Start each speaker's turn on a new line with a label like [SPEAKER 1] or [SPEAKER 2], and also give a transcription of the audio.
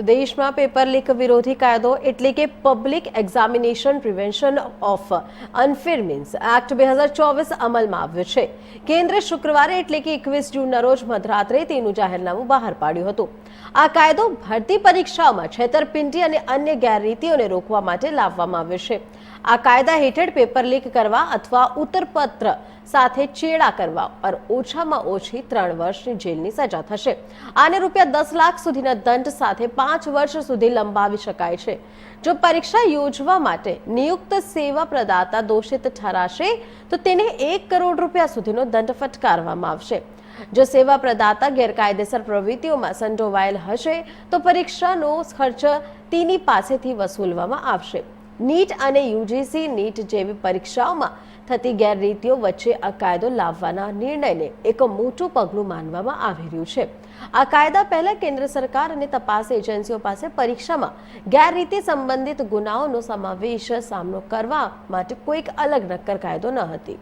[SPEAKER 1] તો દેશમાં paper leak વિરોધી કાયદો એટલે કે public examination prevention of unfair means act બે હજાર ચોવીસ અમલમાં આવ્યો છે. કેન્દ્રે શુક્રવારે એટલે કે એકવીસ જૂનના રોજ મધરાત્રે તેનું જાહેરનામું બહાર પાડ્યું હતું. આ કાયદો ભરતી પરીક્ષાઓમાં છેતરપિંડી અને અન્ય ગેરરીતિઓને રોકવા માટે લાવવામાં આવ્યો છે. આ કાયદા હેઠળ પેપર લીક કરવા અથવા ઉત્તરપત્ર સાથે ચેડા કરવા પર ઓછામાં ઓછી ત્રણ વર્ષની જેલની સજા થશે. આને રૂપિયા દસ લાખ સુધીના દંડ સાથે પાંચ વર્ષ સુધી લંબાવી શકાય છે. જો પરીક્ષા યોજવા માટે નિયુક્ત સેવા પ્રદાતા દોષિત ઠરાશે, તો તેને એક કરોડ રૂપિયા સુધીનો દંડ ફટકારવામાં આવશે. જો સેવા પ્રદાતા ગેરકાયદેસર પ્રવૃત્તિઓમાં સંડોવાયેલ હશે, તો પરીક્ષાનો ખર્ચ તેની પાસેથી વસૂલવામાં આવશે. નીટ અને યુજીસી નીટ જેવી પરીક્ષાઓમાં થતી ગેરરીતિઓ વચ્ચે આ કાયદો લાવવાના નિર્ણયને એક મોટું પગલું માનવામાં આવી રહ્યું છે. આ કાયદા પહેલા કેન્દ્ર સરકાર અને તપાસ એજન્સીઓ પાસે પરીક્ષામાં ગેરરીતિ સંબંધિત ગુનાઓનો સમાવેશ સામનો કરવા માટે કોઈક અલગ નક્કર કાયદો ન હતી.